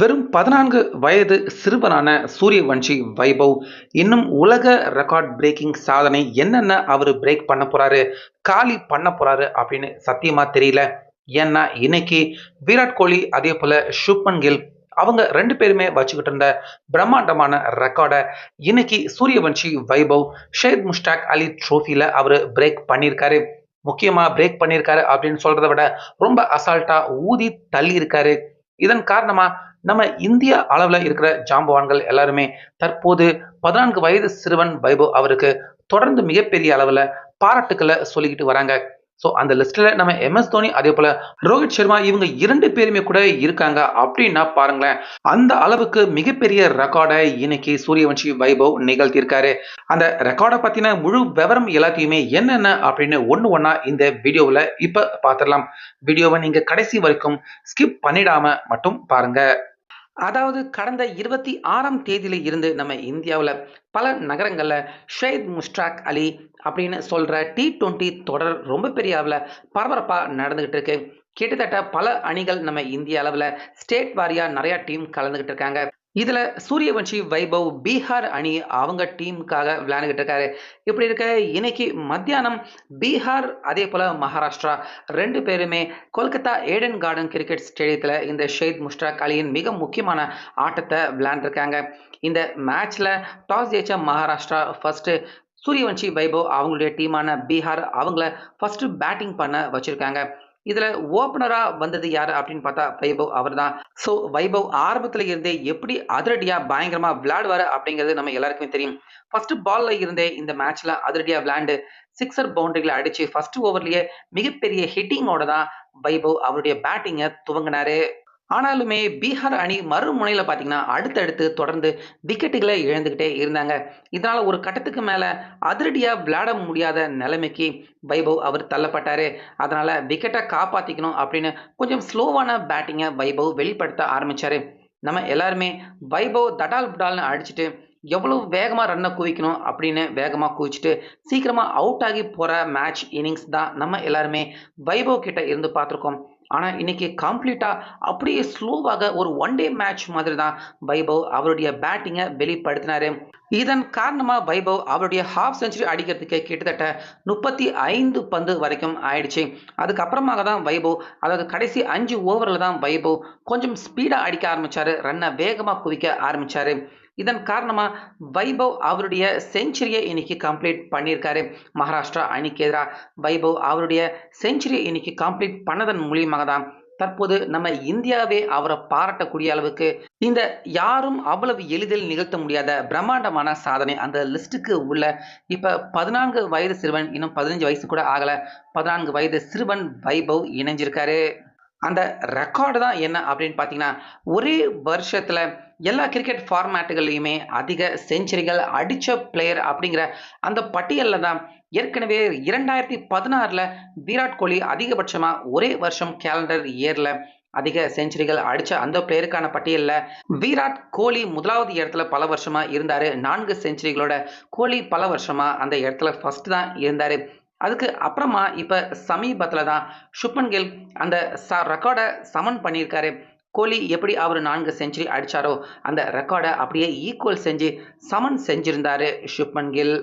வெறும் பதினான்கு வயது சிறுவனான சூரியவன்ஷி வைபவ். இன்னும் உலக ரெக்கார்ட் பிரேக்கிங் சாதனை என்னென்ன அவர் பிரேக் பண்ண போறாரு காலி பண்ண போறாரு அப்படின்னு சத்தியமா தெரியல. ஏன்னா இன்னைக்கு விராட் கோலி அதே போல சுப்மன் கில் அவங்க ரெண்டு பேருமே வச்சுக்கிட்டு இருந்த பிரம்மாண்டமான ரெக்கார்டை இன்னைக்கு சூரியவன்ஷி வைபவ் ஷேத் முஷ்டாக் அலி ட்ரோஃபியில் அவர் பிரேக் பண்ணியிருக்காரு முக்கியமா பிரேக் பண்ணியிருக்காரு அப்படின்னு சொல்றதை விட ரொம்ப அசால்ட்டா ஊதி தள்ளி இருக்காரு இதன் காரணமா நம்ம இந்திய அளவில் இருக்கிற ஜாம்பவான்கள் எல்லாருமே தற்போது பதினான்கு வயது சிறுவன் வைபவ் அவருக்கு தொடர்ந்து மிகப்பெரிய அளவில் பாராட்டுக்களை சொல்லிக்கிட்டு வராங்க. ஸோ அந்த லிஸ்ட்டில் நம்ம எம்எஸ் தோனி அதே போல் ரோஹித் சர்மா இவங்க இரண்டு பேருமே கூட இருக்காங்க அப்படின்னா பாருங்களேன் அந்த அளவுக்கு மிகப்பெரிய ரெக்கார்டை இன்னைக்கு சூரியவன்ஷி வைபவ் நிகழ்த்தியிருக்காரு. அந்த ரெக்கார்டை பற்றின முழு விவரம் எல்லாத்தையுமே என்னென்ன அப்படின்னு ஒன்று ஒன்றா இந்த வீடியோவில் இப்போ பார்த்துடலாம் வீடியோவை நீங்கள் கடைசி வரைக்கும் ஸ்கிப் பண்ணிடாம மட்டும் பாருங்க. அதாவது கடந்த இருபத்தி ஆறாம் தேதியில இருந்து நம்ம இந்தியாவில் பல நகரங்களில் ஷேத் முஸ்டாக் அலி அப்படின்னு சொல்கிற டி டுவெண்ட்டி தொடர் ரொம்ப பெரிய அளவில் பரபரப்பாக நடந்துகிட்டு இருக்கு. கிட்டத்தட்ட பல அணிகள் நம்ம இந்திய அளவில் ஸ்டேட் வாரியாக நிறையா டீம் கலந்துக்கிட்டு இருக்காங்க. இதில் சூரியவன்ஷி வைபவ் பீகார் அணி அவங்க டீமுக்காக விளையாண்டுகிட்டு இருக்காரு. இப்படி இருக்க? இன்னைக்கு மத்தியானம் பீகார் அதே போல் மகாராஷ்டிரா ரெண்டு பேருமே கொல்கத்தா ஏடன் கார்டன் கிரிக்கெட் ஸ்டேடியத்தில் இந்த ஷெய்த் முஷ்டாக் அலியின் மிக முக்கியமான ஆட்டத்தை விளையாண்டுருக்காங்க. இந்த மேட்ச்சில் டாஸ் ஜெயிச்ச மகாராஷ்டிரா ஃபஸ்ட்டு சூரியவன்ஷி வைபவ் அவங்களுடைய டீமான பீகார் அவங்கள ஃபஸ்ட்டு பேட்டிங் பண்ண வச்சுருக்காங்க. இதில் ஓப்பனராக வந்தது யார் அப்படின்னு பார்த்தா வைபவ் அவர் தான் ஸோ வைபவ் ஆரம்பத்தில் இருந்தே எப்படி அதிரடியா பயங்கரமாக விளையாடுவார் அப்படிங்கிறது நம்ம எல்லாருக்குமே தெரியும். ஃபர்ஸ்ட் பால்ல இருந்தே இந்த மேட்ச்ல அதிரடியா விளையாண்டு சிக்ஸர் பவுண்டரிகளை அடிச்சு ஃபர்ஸ்ட் ஓவர்லயே மிகப்பெரிய ஹிட்டிங்கோட தான் வைபவ் அவருடைய பேட்டிங்கை துவங்கினாரு. ஆனாலுமே பீகார் அணி மறுமுனையில் பார்த்தீங்கன்னா அடுத்தடுத்து தொடர்ந்து விக்கெட்டுகளை இழந்துக்கிட்டே இருந்தாங்க. இதனால் ஒரு கட்டத்துக்கு மேலே அதிரடியாக விளையாட முடியாத நிலைமைக்கு வைபவ் அவர் தள்ளப்பட்டார். அதனால் விக்கெட்டை காப்பாற்றிக்கணும் அப்படின்னு கொஞ்சம் ஸ்லோவான பேட்டிங்கை வைபவ் வெளிப்படுத்த ஆரம்பித்தார் நம்ம எல்லாருமே வைபவ் தடால் புடால்னு அடிச்சுட்டு எவ்வளோ வேகமாக ரன்னை குவிக்கணும் அப்படின்னு வேகமாக குவிச்சிட்டு சீக்கிரமாக அவுட் ஆகி போகிற மேட்ச் இன்னிங்ஸ் தான் நம்ம எல்லாருமே வைபவ் கிட்ட இருந்து பார்த்துருக்கோம். ஆனால் இன்னைக்கு கம்ப்ளீட்டாக அப்படியே ஸ்லோவாக ஒரு ஒன் டே மேட்ச் மாதிரி தான் வைபவ் அவருடைய பேட்டிங்கை வெளிப்படுத்தினார். இதன் காரணமாக வைபவ் அவருடைய ஹாஃப் செஞ்சுரி அடிக்கிறதுக்கு கிட்டத்தட்ட முப்பத்தி ஐந்து பந்து வரைக்கும் ஆயிடுச்சு. அதுக்கப்புறமாக தான் வைபவ் அதாவது கடைசி அஞ்சு ஓவரில் தான் வைபவ் கொஞ்சம் ஸ்பீடாக அடிக்க ஆரம்பித்தார் ரன்னை வேகமாக குவிக்க ஆரம்பித்தார் இதன் காரணமாக வைபவ் அவருடைய செஞ்சுரியை இன்னைக்கு கம்ப்ளீட் பண்ணியிருக்காரு. மகாராஷ்டிரா அணிக்கு எதிராக வைபவ் அவருடைய செஞ்சுரியை இன்னைக்கு கம்ப்ளீட் பண்ணதன் மூலியமாக தான் தற்போது நம்ம இந்தியாவே அவரை பாராட்டக்கூடிய அளவுக்கு இந்த யாரும் அவ்வளவு எளிதில் நிகழ்த்த முடியாத பிரம்மாண்டமான சாதனை அந்த லிஸ்ட்டுக்கு உள்ள இப்போ பதினான்கு வயது சிறுவன் இன்னும் பதினஞ்சு வயசு கூட ஆகலை. பதினான்கு வயது சிறுவன் வைபவ் இணைஞ்சிருக்காரு. அந்த ரெக்கார்டு தான் என்ன அப்படின்னு பார்த்தீங்கன்னா ஒரே வருஷத்தில் எல்லா கிரிக்கெட் ஃபார்மேட்டுகள்லையுமே அதிக செஞ்சுரிகள் அடித்த பிளேயர் அப்படிங்கிற அந்த பட்டியலில் தான் ஏற்கனவே இரண்டாயிரத்தி பதினாறில் விராட் கோலி அதிகபட்சமாக ஒரே வருஷம் கேலண்டர் இயரில் அதிக செஞ்சுரிகள் அடித்த அந்த பிளேயருக்கான பட்டியலில் விராட் கோலி முதலாவது இடத்துல பல வருஷமாக இருந்தார். நான்கு செஞ்சுரிகளோட கோலி பல வருஷமாக அந்த இடத்துல ஃபஸ்ட்டு தான் இருந்தார். அதுக்கு அப்புறமா இப்போ சமீபத்தில் தான் சுப்மன் கில் அந்த ச ரெக்கார்டை சமன் பண்ணியிருக்காரு. கோலி எப்படி அவர் நான்கு செஞ்சுரி அடித்தாரோ அந்த ரெக்கார்டை அப்படியே ஈக்குவல் செஞ்சு சமன் செஞ்சிருந்தாரு ஷுப்மன் கில்.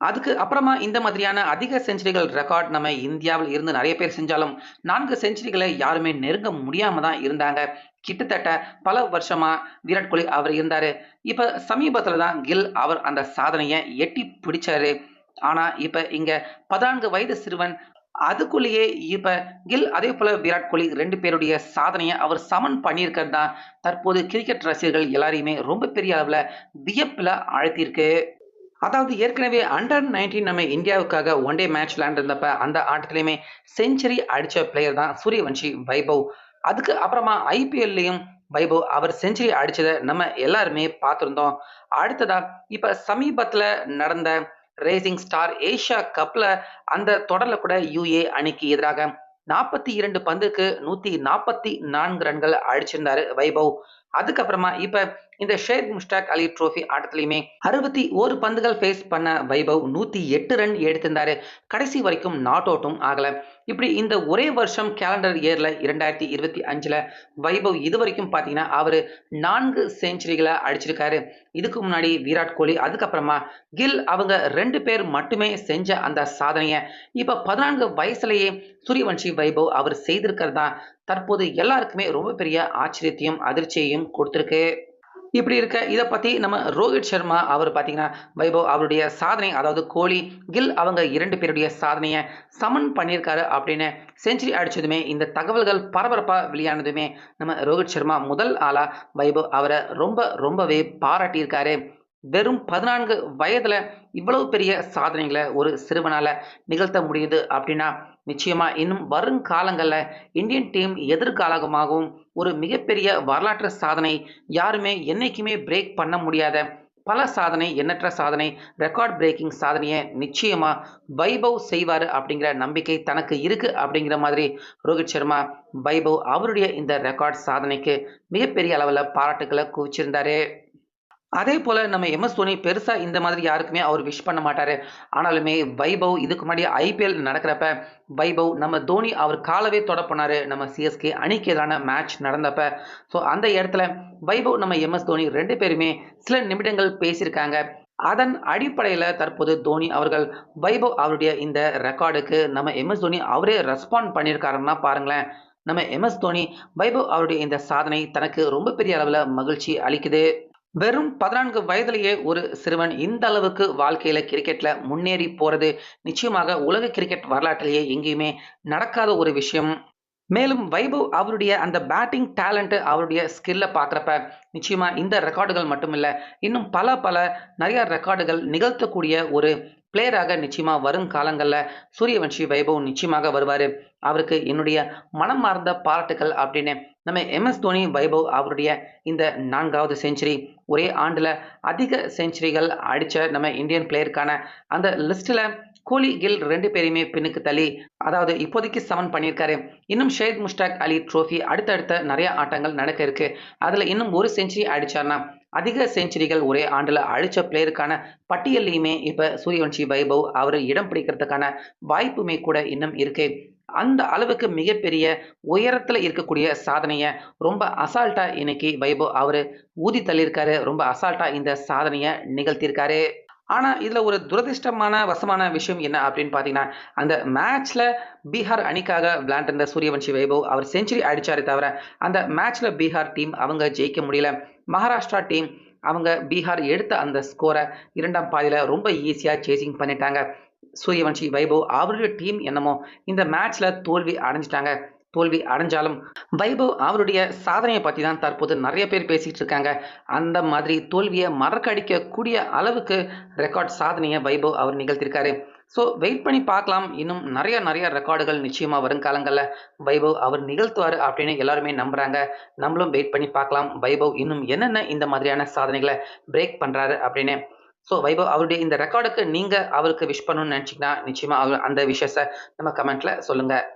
அதுக்கு அப்புறமா இந்த மாதிரியான அதிக செஞ்சுரிகள் ரெக்கார்ட் நம்ம இந்தியாவில் இருந்து நிறைய பேர் செஞ்சாலும் நான்கு செஞ்சுரிகளை யாருமே நெருங்க முடியாம தான் இருந்தாங்க. கிட்டத்தட்ட பல வருஷமா விராட் கோலி அவர் இருந்தாரு. இப்ப சமீபத்துல தான் கில் அவர் அந்த சாதனையை எட்டி பிடிச்சாரு. ஆனா இப்ப இங்க பதினான்கு வயது சிறுவன் அதுக்குள்ளேயே இப்ப கில் அதே போல விராட் கோலி ரெண்டு பேருடைய சாதனையை அவர் சமன் பண்ணியிருக்கிறது தான். தற்போது கிரிக்கெட் ரசிகர்கள் எல்லாரையுமே ரொம்ப பெரிய அளவில் வியப்பில் அழுத்தியிருக்கு அதாவது ஏற்கனவே அண்டர் நைன்டீன் நம்ம இந்தியாவுக்காக ஒன் டே மேட்ச் விளையாண்டுருந்தப்ப அந்த ஆட்டத்திலையுமே செஞ்சுரி அடித்த பிளேயர் தான் சூரியவன்ஷி வைபவ். அதுக்கு அப்புறமா ஐபிஎல்லையும் வைபவ் அவர் செஞ்சுரி அடித்ததை நம்ம எல்லாருமே பார்த்துருந்தோம். அடுத்ததாக இப்போ சமீபத்தில் நடந்த ரேசிங் ஸ்டார் ஏஷியா கப்ல அந்த தொடரில் கூட யூஏ அணிக்கு எதிராக நாற்பத்தி இரண்டு பந்துக்கு நூத்தி நாற்பத்தி நான்கு ரன்கள் அடிச்சிருந்தாரு வைபவ். அதுக்கப்புறமா இப்ப இந்த ஷேக் முஷ்டாக் அலி ட்ரோஃபி ஆட்டத்திலையுமே அறுபத்தி ஒரு பந்துகள் ஃபேஸ் பண்ண வைபவ் நூத்தி எட்டு ரன் எடுத்திருந்தாரு. கடைசி வரைக்கும் நாட் அவுட்டும் ஆகல. இப்படி இந்த ஒரே வருஷம் கேலண்டர் இயர்ல இரண்டாயிரத்தி இருபத்தி அஞ்சுல வைபவ் இது வரைக்கும் பாத்தீங்கன்னா அவரு நான்கு செஞ்சுரிகளை அடிச்சிருக்காரு. இதுக்கு முன்னாடி விராட் கோலி அதுக்கப்புறமா கில் அவங்க ரெண்டு பேர் மட்டுமே செஞ்ச அந்த சாதனையை. இப்ப பதினான்கு வயசுலயே சூரியவன்ஷி வைபவ் அவர் செய்திருக்கிறதா தற்போது எல்லாருக்குமே ரொம்ப பெரிய ஆச்சரியத்தையும் அதிர்ச்சியையும் கொடுத்துருக்கு. இப்படி இருக்க இதை பற்றி நம்ம ரோஹித் சர்மா அவர் பார்த்தீங்கன்னா வைபவ் அவருடைய சாதனை அதாவது கோலி கில் அவங்க இரண்டு பேருடைய சாதனையை சமன் பண்ணியிருக்காரு அப்படின்னு செஞ்சுரி அடித்ததுமே இந்த தகவல்கள் பரபரப்பாக வெளியானதுமே நம்ம ரோஹித் சர்மா முதல் ஆளாக வைபவ் அவரை ரொம்ப ரொம்பவே பாராட்டியிருக்காரு. வெறும் பதினான்கு வயதில் இவ்வளவு பெரிய சாதனைகளை ஒரு சிறுவனால் நிகழ்த்த முடியுது அப்படின்னா நிச்சயமாக இன்னும் வருங்காலங்களில் இந்தியன் டீம் எதிர்காலமாகவும் ஒரு மிகப்பெரிய வரலாற்று சாதனை. யாருமே என்னைக்குமே பிரேக் பண்ண முடியாத பல சாதனை எண்ணற்ற சாதனை ரெக்கார்ட் பிரேக்கிங் சாதனையை நிச்சயமாக வைபவ் செய்வார் அப்படிங்கிற நம்பிக்கை தனக்கு இருக்குது அப்படிங்கிற மாதிரி ரோஹித் சர்மா வைபவ் அவருடைய இந்த ரெக்கார்ட் சாதனைக்கு மிகப்பெரிய அளவில் பாராட்டுக்களை குவிச்சிருந்தாரு. அதே போல நம்ம எம்எஸ் தோனி பெருசா இந்த மாதிரி யாருக்குமே அவர் விஷ் பண்ண மாட்டாரு. ஆனாலுமே வைபவ் இதுக்கு முன்னாடி ஐபிஎல் நடக்கிறப்ப வைபவ் நம்ம தோனி அவர் காலவே தொட நம்ம சிஎஸ்கே அணிக்கு எதிரான மேட்ச் நடந்தப்ப. ஸோ அந்த இடத்துல வைபவ் நம்ம எம்எஸ் தோனி ரெண்டு பேருமே சில நிமிடங்கள் பேசியிருக்காங்க. அதன் அடிப்படையில் தற்போது தோனி அவர்கள் வைபவ் அவருடைய இந்த ரெக்கார்டுக்கு நம்ம எம்எஸ் தோனி அவரே ரெஸ்பாண்ட் பண்ணியிருக்காருன்னா பாருங்களேன். நம்ம எம்எஸ் தோனி வைபவ் அவருடைய இந்த சாதனை தனக்கு ரொம்ப பெரிய அளவில் மகிழ்ச்சி அளிக்குது. வெறும் பதினான்கு வயதிலேயே ஒரு சிறுவன் இந்த அளவுக்கு வாழ்க்கையில கிரிக்கெட்ல முன்னேறி போறது. நிச்சயமாக உலக கிரிக்கெட் வரலாற்றிலேயே எங்கேயுமே நடக்காத ஒரு விஷயம். மேலும் வைபவ் அவருடைய அந்த பேட்டிங் டேலண்ட் அவருடைய ஸ்கில்லை பார்க்குறப்ப நிச்சயமா இந்த ரெக்கார்டுகள் மட்டுமில்லை இன்னும் பல பல நிறைய ரெக்கார்டுகள் நிகழ்த்தக்கூடிய ஒரு பிளேயராக நிச்சயமா வரும் காலங்களில் சூரியவன்ஷி வைபவ் நிச்சயமாக வருவார். அவருக்கு என்னுடைய மனம் மார்ந்த பாராட்டுகள் அப்படின்னு நம்ம எம்எஸ் தோனி வைபவ் அவருடைய இந்த நான்காவது செஞ்சுரி ஒரே ஆண்டில் அதிக செஞ்சுரிகள் அடித்த நம்ம இந்தியன் பிளேயருக்கான அந்த லிஸ்ட்டில் கோலி கில் ரெண்டு பேரையுமே பின்னுக்கு தள்ளி அதாவது இப்போதைக்கு சமன் பண்ணியிருக்காரு. இன்னும் ஷேக் முஷ்டாக் அலி ட்ரோஃபி அடுத்தடுத்த நிறைய ஆட்டங்கள் நடக்க இருக்கு. அதில் இன்னும் ஒரு செஞ்சுரி அடித்தார்னா அதிக செஞ்சுரிகள் ஒரே ஆண்டில் அழிச்ச பிளேயருக்கான பட்டியல்லையுமே இப்போ சூரியவன்ஷி வைபவ் அவர் இடம் பிடிக்கிறதுக்கான வாய்ப்புமே கூட இன்னும் இருக்கு. அந்த அளவுக்கு மிகப்பெரிய உயரத்தில் இருக்கக்கூடிய சாதனையை ரொம்ப அசால்ட்டாக இன்னைக்கு வைபவ் அவர் ஊதி தள்ளியிருக்காரு. ரொம்ப அசால்ட்டாக இந்த சாதனையை நிகழ்த்தியிருக்காரு. ஆனால் இதில் ஒரு துரதிர்ஷ்டமான வசமான விஷயம் என்ன அப்படின்னு பார்த்தீங்கன்னா அந்த மேட்ச்சில் பீகார் அணிக்காக விளையாண்டிருந்த சூரியவன்ஷி வைபவ் அவர் செஞ்சுரி அடித்தாரே தவிர அந்த மேட்ச்சில் பீகார் டீம் அவங்க ஜெயிக்க முடியல. மகாராஷ்டிரா டீம் அவங்க பீகார் எடுத்த அந்த ஸ்கோரை இரண்டாம் பாதியில் ரொம்ப ஈஸியாக சேசிங் பண்ணிட்டாங்க. சூரியவன்ஷி வைபவ் அவருடைய டீம் என்னமோ இந்த மேட்ச்சில் தோல்வி அடைஞ்சிட்டாங்க. தோல்வி அடைஞ்சாலும் வைபவ் அவருடைய சாதனையை பற்றி தான் தற்போது நிறைய பேர் பேசிகிட்டு இருக்காங்க. அந்த மாதிரி தோல்வியை மறக்கடிக்கக்கூடிய அளவுக்கு ரெக்கார்ட் சாதனையை வைபவ் அவர் நிகழ்த்திருக்காரு. ஸோ வெயிட் பண்ணி பார்க்கலாம். இன்னும் நிறைய நிறைய ரெக்கார்டுகள் நிச்சயமாக வரும் காலங்களில். வைபவ் அவர் நிகழ்த்துவார் அப்படின்னு எல்லாருமே நம்புகிறாங்க நம்மளும் வெயிட் பண்ணி பார்க்கலாம். வைபவ் இன்னும் என்னென்ன இந்த மாதிரியான சாதனைகளை பிரேக் பண்ணுறாரு அப்படின்னு. ஸோ வைபவ் அவருடைய இந்த ரெக்கார்டுக்கு நீங்கள் அவருக்கு விஷ் பண்ணணும்னு நினச்சிங்கன்னா நிச்சயமாக அவர் அந்த விஷயத்தை நம்ம கமெண்ட்டில் சொல்லுங்கள்